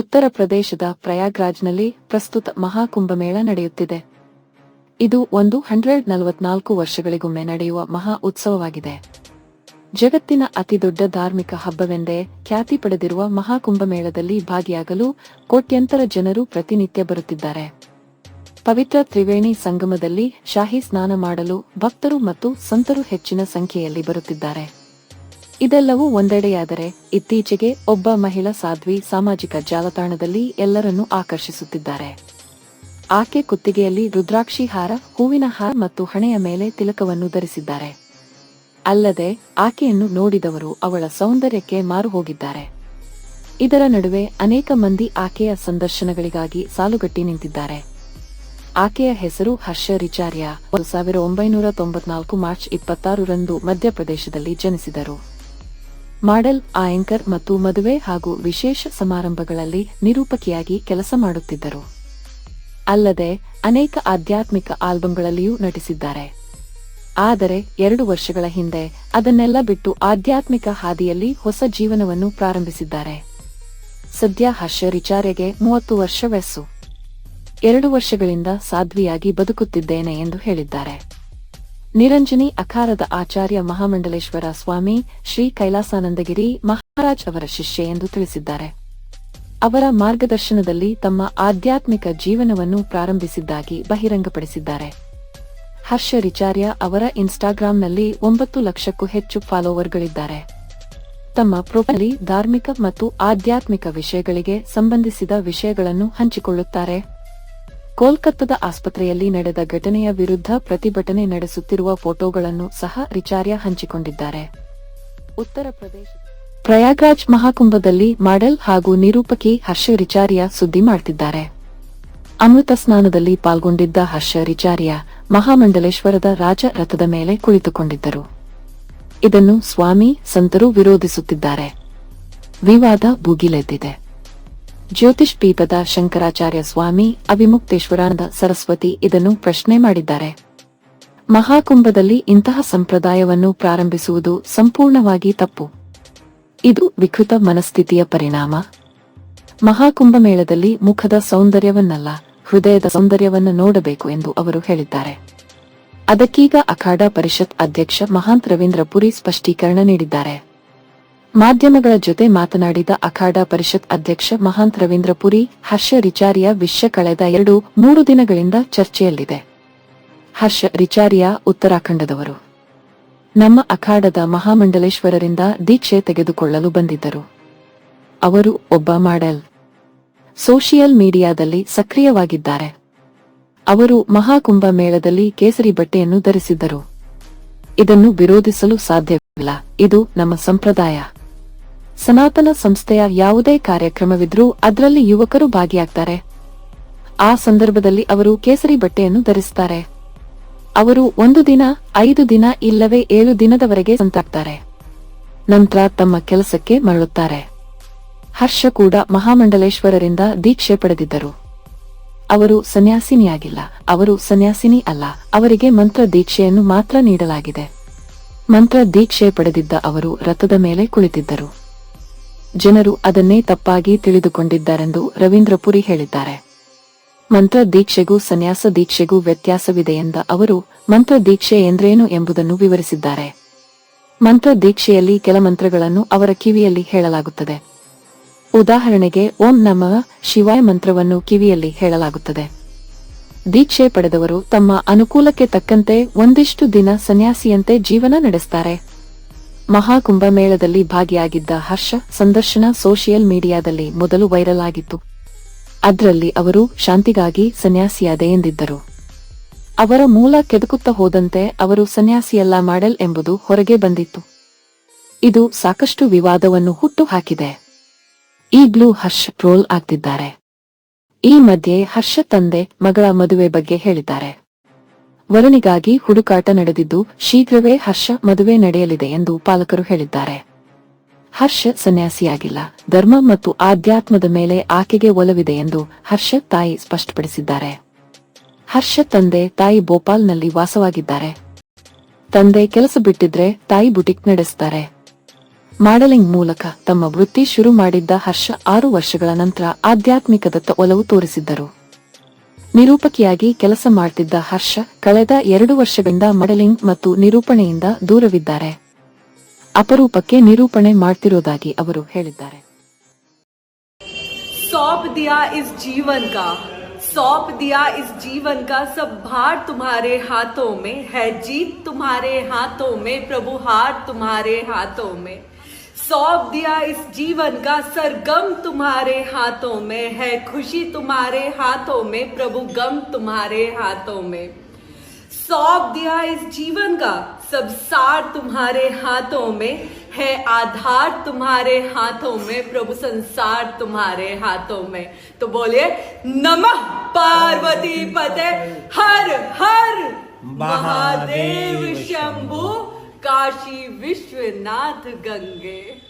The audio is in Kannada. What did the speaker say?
ಉತ್ತರ ಪ್ರದೇಶದ ಪ್ರಯಾಗ್ರಾಜ್ನಲ್ಲಿ ಪ್ರಸ್ತುತ ಮಹಾಕುಂಭಮೇಳ ನಡೆಯುತ್ತಿದೆ. ಇದು ಒಂದು ಹಂಡ್ರೆಡ್ ನಲವತ್ನಾಲ್ಕು ವರ್ಷಗಳಿಗೊಮ್ಮೆ ನಡೆಯುವ ಮಹಾ ಉತ್ಸವವಾಗಿದೆ. ಜಗತ್ತಿನ ಅತಿದೊಡ್ಡ ಧಾರ್ಮಿಕ ಹಬ್ಬವೆಂದೇ ಖ್ಯಾತಿ ಪಡೆದಿರುವ ಮಹಾಕುಂಭಮೇಳದಲ್ಲಿ ಭಾಗಿಯಾಗಲು ಕೋಟ್ಯಂತರ ಜನರು ಪ್ರತಿನಿತ್ಯ ಬರುತ್ತಿದ್ದಾರೆ. ಪವಿತ್ರ ತ್ರಿವೇಣಿ ಸಂಗಮದಲ್ಲಿ ಶಾಹಿ ಸ್ನಾನ ಮಾಡಲು ಭಕ್ತರು ಮತ್ತು ಸಂತರು ಹೆಚ್ಚಿನ ಸಂಖ್ಯೆಯಲ್ಲಿ ಬರುತ್ತಿದ್ದಾರೆ. ಇದೆಲ್ಲವೂ ಒಂದೆಡೆಯಾದರೆ ಇತ್ತೀಚೆಗೆ ಒಬ್ಬ ಮಹಿಳಾ ಸಾಧ್ವಿ ಸಾಮಾಜಿಕ ಜಾಲತಾಣದಲ್ಲಿ ಎಲ್ಲರನ್ನೂ ಆಕರ್ಷಿಸುತ್ತಿದ್ದಾರೆ. ಆಕೆ ಕುತ್ತಿಗೆಯಲ್ಲಿ ರುದ್ರಾಕ್ಷಿ ಹಾರ, ಹೂವಿನ ಹಾರ ಮತ್ತು ಹಣೆಯ ಮೇಲೆ ತಿಲಕವನ್ನು ಧರಿಸಿದ್ದಾರೆ. ಅಲ್ಲದೆ ಆಕೆಯನ್ನು ನೋಡಿದವರು ಅವಳ ಸೌಂದರ್ಯಕ್ಕೆ ಮಾರು ಹೋಗಿದ್ದಾರೆ. ಇದರ ನಡುವೆ ಅನೇಕ ಮಂದಿ ಆಕೆಯ ಸಂದರ್ಶನಗಳಿಗಾಗಿ ಸಾಲುಗಟ್ಟಿ ನಿಂತಿದ್ದಾರೆ. ಆಕೆಯ ಹೆಸರು ಹರ್ಷ ರಿಚಾರ್ಯ. ಒಂದು ಸಾವಿರ ಒಂಬೈನೂರ ತೊಂಬತ್ನಾಲ್ಕು ಮಾರ್ಚ್ ಇಪ್ಪತ್ತಾರರಂದು ಮಧ್ಯಪ್ರದೇಶದಲ್ಲಿ ಜನಿಸಿದರು. ಮಾಡೆಲ್, ಆಯಂಕರ್ ಮತ್ತು ಮದುವೆ ಹಾಗೂ ವಿಶೇಷ ಸಮಾರಂಭಗಳಲ್ಲಿ ನಿರೂಪಕಿಯಾಗಿ ಕೆಲಸ ಮಾಡುತ್ತಿದ್ದರು. ಅಲ್ಲದೆ, ಅನೇಕ ಆಧ್ಯಾತ್ಮಿಕ ಆಲ್ಬಂಗಳಲ್ಲಿಯೂ ನಟಿಸಿದ್ದಾರೆ. ಆದರೆ, ಎರಡು ವರ್ಷಗಳ ಹಿಂದೆ ಅದನ್ನೆಲ್ಲ ಬಿಟ್ಟು ಆಧ್ಯಾತ್ಮಿಕ ಹಾದಿಯಲ್ಲಿ ಹೊಸ ಜೀವನವನ್ನು ಪ್ರಾರಂಭಿಸಿದ್ದಾರೆ. ಸದ್ಯ ಹರ್ಷ ರಿಚಾರೆಗೆ ಮೂವತ್ತು ವರ್ಷ ವಯಸ್ಸು. ಎರಡು ವರ್ಷಗಳಿಂದ ಸಾಧ್ವಿಯಾಗಿ ಬದುಕುತ್ತಿದ್ದೇನೆ ಎಂದು ಹೇಳಿದ್ದಾರೆ. ನಿರಂಜನಿ ಅಖಾರದ ಆಚಾರ್ಯ ಮಹಾಮಂಡಲೇಶ್ವರ ಸ್ವಾಮಿ ಶ್ರೀ ಕೈಲಾಸಾನಂದಗಿರಿ ಮಹಾರಾಜ್ ಅವರ ಶಿಷ್ಯ ಎಂದು ತಿಳಿಸಿದ್ದಾರೆ. ಅವರ ಮಾರ್ಗದರ್ಶನದಲ್ಲಿ ತಮ್ಮ ಆಧ್ಯಾತ್ಮಿಕ ಜೀವನವನ್ನು ಪ್ರಾರಂಭಿಸಿದ್ದಾಗಿ ಬಹಿರಂಗಪಡಿಸಿದ್ದಾರೆ. ಹರ್ಷ ರಿಚಾರ್ಯ ಅವರ ಇನ್ಸ್ಟಾಗ್ರಾಂನಲ್ಲಿ ಒಂಬತ್ತು ಲಕ್ಷಕ್ಕೂ ಹೆಚ್ಚು ಫಾಲೋವರ್ಗಳಿದ್ದಾರೆ. ತಮ್ಮ ಪ್ರೊಫೈಲ್ ಧಾರ್ಮಿಕ ಮತ್ತು ಆಧ್ಯಾತ್ಮಿಕ ವಿಷಯಗಳಿಗೆ ಸಂಬಂಧಿಸಿದ ವಿಷಯಗಳನ್ನು ಹಂಚಿಕೊಳ್ಳುತ್ತಾರೆ. ಕೋಲ್ಕತ್ತಾದ ಆಸ್ಪತ್ರೆಯಲ್ಲಿ ನಡೆದ ಘಟನೆಯ ವಿರುದ್ಧ ಪ್ರತಿಭಟನೆ ನಡೆಸುತ್ತಿರುವ ಫೋಟೋಗಳನ್ನು ಸಹ ರಿಚಾರ್ಯ ಹಂಚಿಕೊಂಡಿದ್ದಾರೆ. ಉತ್ತರ ಪ್ರದೇಶ ಪ್ರಯಾಗ್ರಾಜ್ ಮಹಾಕುಂಭದಲ್ಲಿ ಮಾಡೆಲ್ ಹಾಗೂ ನಿರೂಪಕಿ ಹರ್ಷ ರಿಚಾರ್ಯ ಸುದ್ದಿ ಮಾಡ್ತಿದ್ದಾರೆ. ಅಮೃತ ಸ್ನಾನದಲ್ಲಿ ಪಾಲ್ಗೊಂಡಿದ್ದ ಹರ್ಷ ರಿಚಾರ್ಯ ಮಹಾಮಂಡಲೇಶ್ವರದ ರಾಜ ರಥದ ಮೇಲೆ ಕುಳಿತುಕೊಂಡಿದ್ದರು. ಇದನ್ನು ಸ್ವಾಮಿ, ಸಂತರು ವಿರೋಧಿಸುತ್ತಿದ್ದಾರೆ. ವಿವಾದ ಭುಗಿಲೆದ್ದಿದೆ. ಜ್ಯೋತಿಷ್ ಪೀಪದ ಶಂಕರಾಚಾರ್ಯ ಸ್ವಾಮಿ ಅವಿಮುಕ್ತೇಶ್ವರಾನಂದ ಸರಸ್ವತಿ ಇದನ್ನು ಪ್ರಶ್ನೆ ಮಾಡಿದ್ದಾರೆ. ಮಹಾಕುಂಭದಲ್ಲಿ ಇಂತಹ ಸಂಪ್ರದಾಯವನ್ನು ಪ್ರಾರಂಭಿಸುವುದು ಸಂಪೂರ್ಣವಾಗಿ ತಪ್ಪು. ಇದು ವಿಕೃತ ಮನಸ್ಥಿತಿಯ ಪರಿಣಾಮ. ಮಹಾಕುಂಭ ಮೇಳದಲ್ಲಿ ಮುಖದ ಸೌಂದರ್ಯವನ್ನಲ್ಲ, ಹೃದಯದ ಸೌಂದರ್ಯವನ್ನು ನೋಡಬೇಕು ಎಂದು ಅವರು ಹೇಳಿದ್ದಾರೆ. ಅದಕ್ಕೀಗ ಅಖಾಡ ಪರಿಷತ್ ಅಧ್ಯಕ್ಷ ಮಹಾಂತ್ ರವೀಂದ್ರ ಪುರಿ ಸ್ಪಷ್ಟೀಕರಣ ನೀಡಿದ್ದಾರೆ. ಮಾಧ್ಯಮಗಳ ಜೊತೆ ಮಾತನಾಡಿದ ಅಖಾಡ ಪರಿಷತ್ ಅಧ್ಯಕ್ಷ ಮಹಾಂತ್ ರವೀಂದ್ರ ಪುರಿ, ಹರ್ಷ ರಿಚಾರಿಯ ವಿಷಯ ಕಳೆದ ಎರಡು, ಮೂರು ದಿನಗಳಿಂದ ಚರ್ಚೆಯಲ್ಲಿದೆ. ಹರ್ಷ ರಿಚಾರಿಯ, ಉತ್ತರಾಖಂಡದವರು. ನಮ್ಮ ಅಖಾಡದ ಮಹಾಮಂಡಲೇಶ್ವರರಿಂದ ದೀಕ್ಷೆ ತೆಗೆದುಕೊಳ್ಳಲು ಬಂದಿದ್ದರು. ಅವರು ಒಬ್ಬ ಮಾಡೆಲ್. ಸೋಷಿಯಲ್ ಮೀಡಿಯಾದಲ್ಲಿ ಸಕ್ರಿಯವಾಗಿದ್ದಾರೆ. ಅವರು ಮಹಾಕುಂಭ ಮೇಳದಲ್ಲಿ ಕೇಸರಿ ಬಟ್ಟೆಯನ್ನು ಧರಿಸಿದ್ದರು. ಇದನ್ನು ವಿರೋಧಿಸಲು ಸಾಧ್ಯವಿಲ್ಲ. ಇದು ನಮ್ಮ ಸಂಪ್ರದಾಯ. ಸನಾತನ ಸಂಸ್ಥೆಯ ಯಾವುದೇ ಕಾರ್ಯಕ್ರಮವಿದ್ರೂ ಅದರಲ್ಲಿ ಯುವಕರು ಭಾಗಿಯಾಗ್ತಾರೆ. ಆ ಸಂದರ್ಭದಲ್ಲಿ ಅವರು ಕೇಸರಿ ಬಟ್ಟೆಯನ್ನು ಧರಿಸುತ್ತಾರೆ ಅವರು ಒಂದು ದಿನ, ಐದು ದಿನ ಇಲ್ಲವೇ ಏಳು ದಿನದವರೆಗೆ ಸಂತಾಗ್ತಾರೆ. ನಂತರ ತಮ್ಮ ಕೆಲಸಕ್ಕೆ ಮರಳುತ್ತಾರೆ. ಹರ್ಷ ಕೂಡ ಮಹಾಮಂಡಲೇಶ್ವರರಿಂದ ದೀಕ್ಷೆ ಪಡೆದಿದ್ದರು. ಅವರು ಸನ್ಯಾಸಿನಿಯಾಗಿಲ್ಲ. ಅವರು ಸನ್ಯಾಸಿನಿ ಅಲ್ಲ. ಅವರಿಗೆ ಮಂತ್ರ ದೀಕ್ಷೆಯನ್ನು ಮಾತ್ರ ನೀಡಲಾಗಿದೆ. ಮಂತ್ರ ದೀಕ್ಷೆ ಪಡೆದಿದ್ದ ಅವರು ರಥದ ಮೇಲೆ ಕುಳಿತಿದ್ದರು. ಜನರು ಅದನ್ನೇ ತಪ್ಪಾಗಿ ತಿಳಿದುಕೊಂಡಿದ್ದಾರೆಂದು ರವೀಂದ್ರಪುರಿ ಹೇಳಿದ್ದಾರೆ. ಮಂತ್ರ ದೀಕ್ಷೆಗೂ ಸನ್ಯಾಸ ದೀಕ್ಷೆಗೂ ವ್ಯತ್ಯಾಸವಿದೆ ಎಂದ ಅವರು, ಮಂತ್ರ ದೀಕ್ಷೆ ಎಂದ್ರೇನು ಎಂಬುದನ್ನು ವಿವರಿಸಿದ್ದಾರೆ. ಮಂತ್ರ ದೀಕ್ಷೆಯಲ್ಲಿ ಕೆಲ ಮಂತ್ರಗಳನ್ನು ಅವರ ಕಿವಿಯಲ್ಲಿ ಹೇಳಲಾಗುತ್ತದೆ. ಉದಾಹರಣೆಗೆ, ಓಂ ನಮ ಶಿವಾಯ ಮಂತ್ರವನ್ನು ಕಿವಿಯಲ್ಲಿ ಹೇಳಲಾಗುತ್ತದೆ. ದೀಕ್ಷೆ ಪಡೆದವರು ತಮ್ಮ ಅನುಕೂಲಕ್ಕೆ ತಕ್ಕಂತೆ ಒಂದಿಷ್ಟು ದಿನ ಸನ್ಯಾಸಿಯಂತೆ ಜೀವನ ನಡೆಸ್ತಾರೆ. ಮಹಾಕುಂಭ ಮೇಳದಲ್ಲಿ ಭಾಗಿಯಾಗಿದ್ದ ಹರ್ಷ ಸಂದರ್ಶನ ಸೋಷಿಯಲ್ ಮೀಡಿಯಾದಲ್ಲಿ ಮೊದಲು ವೈರಲ್ ಆಗಿತ್ತು. ಅದರಲ್ಲಿ ಅವರು ಶಾಂತಿಗಾಗಿ ಸನ್ಯಾಸಿಯಾದೆ ಎಂದಿದ್ದರು. ಅವರ ಮೂಲ ಕೆದಕುತ್ತಾ ಹೋದಂತೆ ಅವರು ಸನ್ಯಾಸಿಯಲ್ಲ ಮಾಡೆಲ್ ಎಂಬುದು ಹೊರಗೆ ಬಂದಿತ್ತು. ಇದು ಸಾಕಷ್ಟು ವಿವಾದವನ್ನು ಹುಟ್ಟು ಹಾಕಿದೆ ಈಗ್ಲೂ ಹರ್ಷ ಟ್ರೋಲ್ ಆಗ್ತಿದ್ದಾರೆ. ಈ ಮಧ್ಯೆ ಹರ್ಷ ತಂದೆ ಮಗಳ ಮದುವೆ ಬಗ್ಗೆ ಹೇಳಿದ್ದಾರೆ. ವರುಣಿಗಾಗಿ ಹುಡುಕಾಟ ನಡೆದಿದ್ದು ಶೀಘ್ರವೇ ಹರ್ಷ ಮದುವೆ ನಡೆಯಲಿದೆ ಎಂದು ಪಾಲಕರು ಹೇಳಿದ್ದಾರೆ. ಹರ್ಷ ಸನ್ಯಾಸಿಯಾಗಿಲ್ಲ. ಧರ್ಮ ಮತ್ತು ಆಧ್ಯಾತ್ಮದ ಮೇಲೆ ಆಕೆಗೆ ಒಲವಿದೆ ಎಂದು ಹರ್ಷ ತಾಯಿ ಸ್ಪಷ್ಟಪಡಿಸಿದ್ದಾರೆ. ಹರ್ಷ ತಂದೆ ತಾಯಿ ಭೋಪಾಲ್ನಲ್ಲಿ ವಾಸವಾಗಿದ್ದಾರೆ. ತಂದೆ ಕೆಲಸ ಬಿಟ್ಟಿದ್ರೆ ತಾಯಿ ಬುಟಿಕ್ ನಡೆಸುತ್ತಾರೆ ಮಾಡೆಲಿಂಗ್ ಮೂಲಕ ತಮ್ಮ ವೃತ್ತಿ ಶುರು ಮಾಡಿದ್ದ ಹರ್ಷ ಆರು ವರ್ಷಗಳ ನಂತರ ಆಧ್ಯಾತ್ಮಿಕದತ್ತ ಒಲವು ತೋರಿಸಿದ್ದರು. ನಿರೂಪಕಿಯಾಗಿ ಕೆಲಸ ಮಾಡ್ತಿದ್ದ ಹರ್ಷ ಕಳೆದ ಎರಡು ವರ್ಷಗಳಿಂದ ಮಾಡೆಲಿಂಗ್ ಮತ್ತು ನಿರೂಪಣೆಯಿಂದ ದೂರವಿದ್ದಾರೆ ಅಪರೂಪಕ್ಕೆ ನಿರೂಪಣೆ ಮಾಡ್ತಿರೋದಾಗಿ ಅವರು ಹೇಳಿದ್ದಾರೆ सौंप दिया इस जीवन का सौंप दिया इस जीवन का सब भार तुम्हारे हाथों में है जीत तुम्हारे हाथों में प्रभु हार तुम्हारे हाथों में सौंप दिया इस जीवन का सरगम तुम्हारे हाथों में है। खुशी तुम्हारे हाथों में प्रभु गम तुम्हारे हाथों में। सौंप दिया इस जीवन का सब सार तुम्हारे हाथों में है। आधार तुम्हारे हाथों में प्रभु संसार तुम्हारे हाथों में। तो बोलिए नमः पार्वती पते। हर हर महादेव शंभु। काशी विश्वनाथ गंगे।